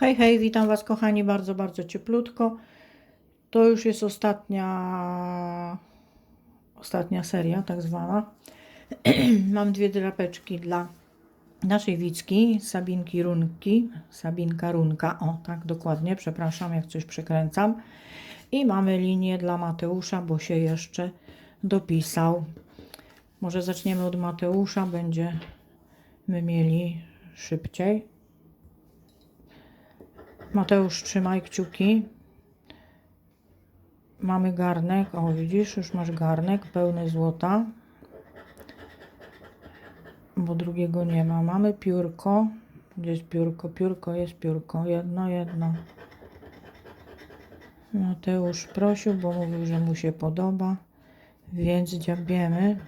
Hej, hej, witam Was kochani bardzo, bardzo cieplutko. To już jest ostatnia, ostatnia seria, tak zwana. Mam dwie drapeczki dla naszej Wicki, Sabinki Runki, Sabinka Runka, o tak dokładnie, przepraszam jak coś przekręcam. I mamy linię dla Mateusza, bo się jeszcze dopisał. Może zaczniemy od Mateusza, będziemy mieli szybciej. Mateusz, trzymaj kciuki. Mamy garnek. O, widzisz, już masz garnek pełny złota. Bo drugiego nie ma. Mamy piórko. Gdzie jest piórko? Piórko jest piórko. Jedno, jedno. Mateusz prosił, bo mówił, że mu się podoba. Więc dziabiemy.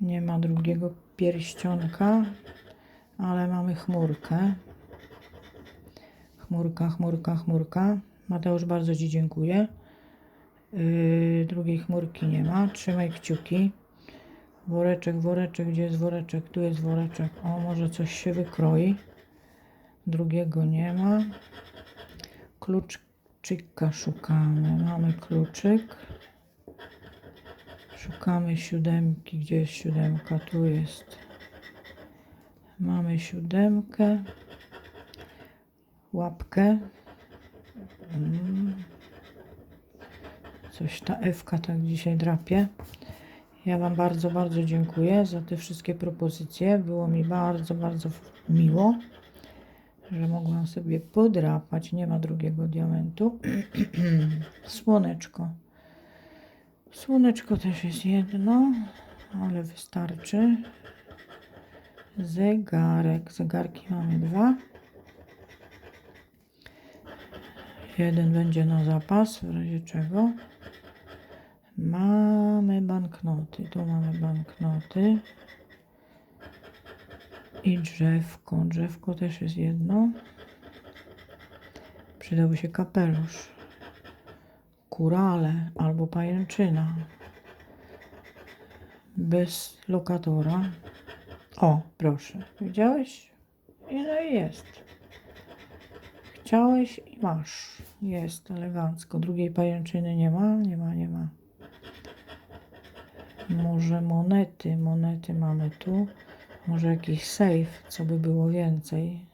Nie ma drugiego pierścionka, ale mamy chmurkę. Chmurka, chmurka, chmurka. Mateusz, bardzo Ci dziękuję. Yy, drugiej chmurki nie ma. Trzymaj kciuki. Woreczek, woreczek, gdzie jest woreczek? Tu jest woreczek. O, może coś się wykroi. Drugiego nie ma. Kluczyka szukamy. Mamy kluczyk. Szukamy siódemki. Gdzie jest siódemka? Tu jest. Mamy siódemkę łapkę. Mm. Coś ta Ewka tak dzisiaj drapie. Ja Wam bardzo, bardzo dziękuję za te wszystkie propozycje. Było mi bardzo, bardzo miło, że mogłam sobie podrapać. Nie ma drugiego diamentu. Słoneczko. Słoneczko też jest jedno, ale wystarczy. Zegarek. Zegarki mamy dwa. Jeden będzie na zapas, w razie czego. Mamy banknoty. Tu mamy banknoty. I drzewko. Drzewko też jest jedno. Przydałby się kapelusz. Kurale albo pajęczyna. Bez lokatora. O, proszę. Widziałeś? I no i jest. Chciałeś i masz. Jest elegancko. Drugiej pajęczyny nie ma, nie ma, nie ma. Może monety, monety mamy tu. Może jakiś safe, co by było więcej.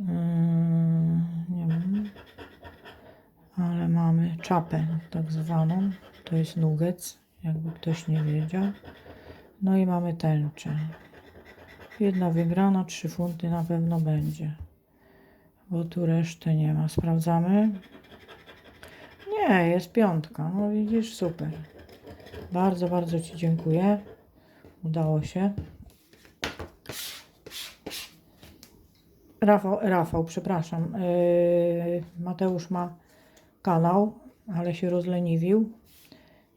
Mm, nie wiem. Ale mamy czapę tak zwaną. To jest nuggets, jakby ktoś nie wiedział. No i mamy tęczę. Jedna wygrana, trzy funty na pewno będzie bo tu reszty nie ma. Sprawdzamy. Nie, jest piątka. No widzisz, super. Bardzo, bardzo Ci dziękuję. Udało się. Rafał, Rafał przepraszam. Yy, Mateusz ma kanał, ale się rozleniwił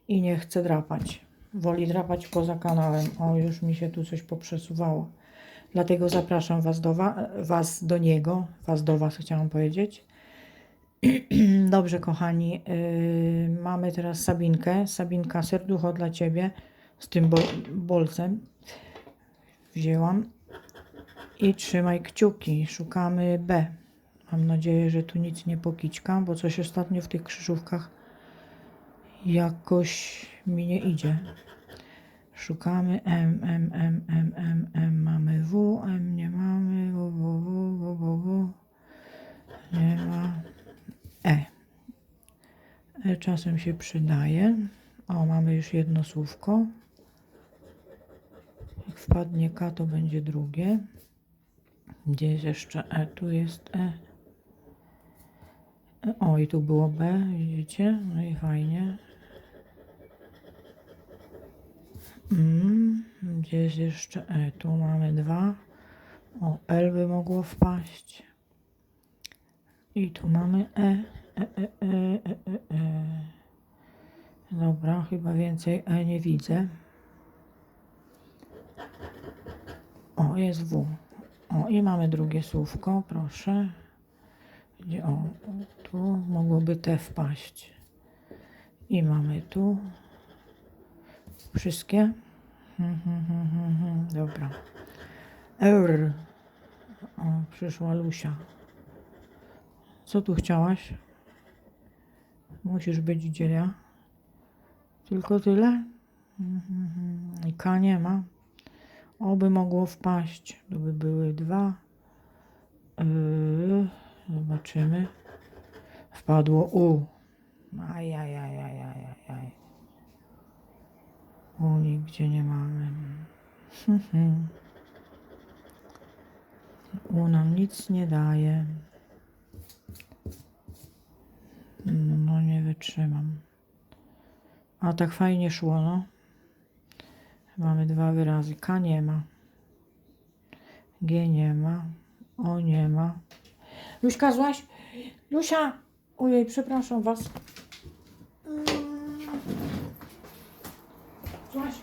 i nie chce drapać. Woli drapać poza kanałem. O, już mi się tu coś poprzesuwało. Dlatego zapraszam was do, wa was do niego, was do was chciałam powiedzieć. Dobrze, kochani, yy, mamy teraz Sabinkę. Sabinka, serducho dla ciebie z tym bol bolcem. Wzięłam i trzymaj kciuki. Szukamy B. Mam nadzieję, że tu nic nie pokićka, bo coś ostatnio w tych krzyżówkach jakoś mi nie idzie. Szukamy M, M, M, M, M, M. Mamy W, M nie mamy. W, W, W, W, W, W. Nie ma. E. E czasem się przydaje. O, mamy już jedno słówko. Jak wpadnie K, to będzie drugie. Gdzie jest jeszcze E? Tu jest E. E, O, i tu było B, widzicie? No i fajnie. Mm, gdzie jest jeszcze E? Tu mamy dwa. O, L by mogło wpaść. I tu mamy E. E, E, E, E, E, E. Dobra, chyba więcej E nie widzę. O, jest W. O, i mamy drugie słówko, proszę. Gdzie, o, tu mogłoby T wpaść. I mamy tu. Wszystkie? Dobra. R. O, przyszła Lusia. Co tu chciałaś? Musisz być gdzie. Tylko tyle? I K nie ma. Oby mogło wpaść. To by były dwa. Yy, zobaczymy. Wpadło U. Ajajajajajajaj. U nigdzie nie mamy. U nam nic nie daje. No nie wytrzymam. A tak fajnie szło, no. Mamy dwa wyrazy. K nie ma. G nie ma. O nie ma. Luśka, złaś. Lusia! Ojej, przepraszam was. Mm. Złaś.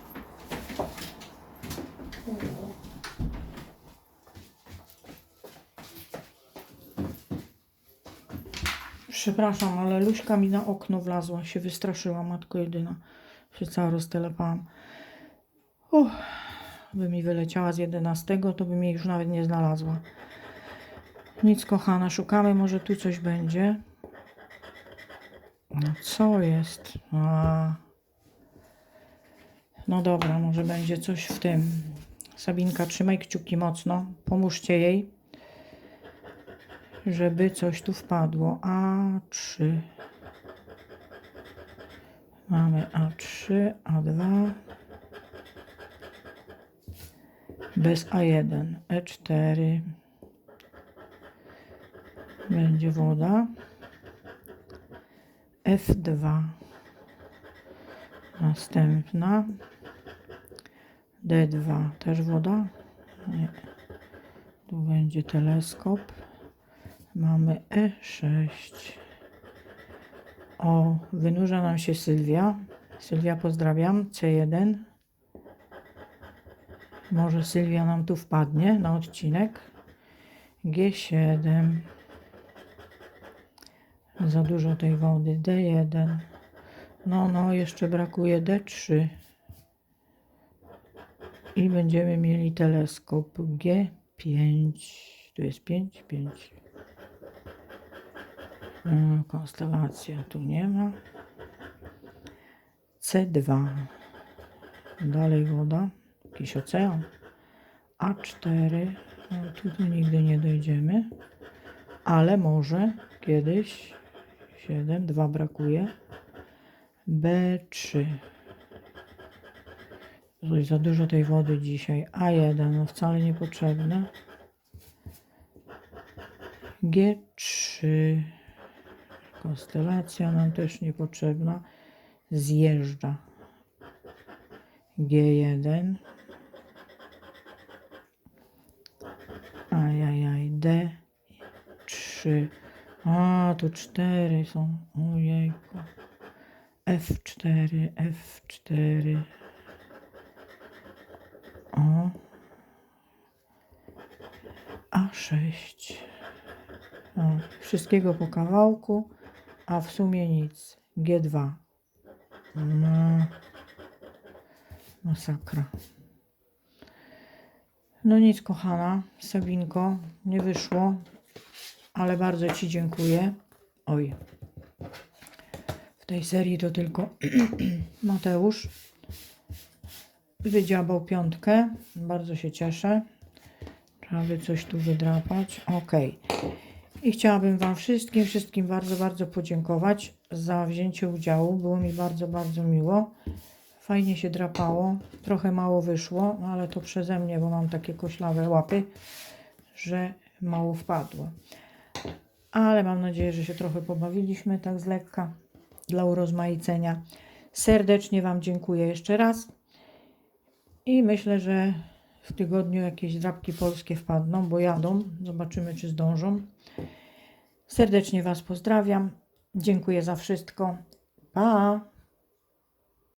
Przepraszam, ale Luśka mi na okno wlazła, się wystraszyła, matko jedyna. Się cała roztelepałam. Uff, by mi wyleciała z 11, to by mnie już nawet nie znalazła. Nic, kochana, szukamy, może tu coś będzie. No co jest? A. No dobra, może będzie coś w tym. Sabinka, trzymaj kciuki mocno, pomóżcie jej, żeby coś tu wpadło. A3. Mamy A3, A2. Bez A1, E4. Będzie woda. F2. Następna. D2. Też woda? Nie. Tu będzie teleskop. Mamy E6. O, wynurza nam się Sylwia. Sylwia, pozdrawiam. C1. Może Sylwia nam tu wpadnie na odcinek. G7. Za dużo tej wody. D1. No, no, jeszcze brakuje D3. I będziemy mieli teleskop G5. Tu jest 5, 5. Mm, Konstelacja tu nie ma. C2. Dalej woda. Jakiś ocean. A4. No, tu, nigdy nie dojdziemy. Ale może kiedyś. 7. 2 brakuje. B3. Coś za dużo tej wody dzisiaj. A1. No wcale niepotrzebne. G3. Konstelacja nam też niepotrzebna. Zjeżdża. G1. Ajajaj, D3. A, tu cztery są. Ojejku. F4, F4. O. A6. O, wszystkiego po kawałku, a w sumie nic. G2. No. Masakra. No nic, kochana, Sabinko, nie wyszło, ale bardzo Ci dziękuję. Oj. W tej serii to tylko Mateusz wydziabał piątkę. Bardzo się cieszę. Trzeba by coś tu wydrapać. Ok. I chciałabym Wam wszystkim, wszystkim bardzo, bardzo podziękować za wzięcie udziału. Było mi bardzo, bardzo miło. Fajnie się drapało. Trochę mało wyszło, ale to przeze mnie, bo mam takie koślawe łapy, że mało wpadło. Ale mam nadzieję, że się trochę pobawiliśmy tak z lekka dla urozmaicenia. Serdecznie Wam dziękuję jeszcze raz. I myślę, że w tygodniu jakieś drapki polskie wpadną, bo jadą. Zobaczymy, czy zdążą. Serdecznie Was pozdrawiam. Dziękuję za wszystko. Pa!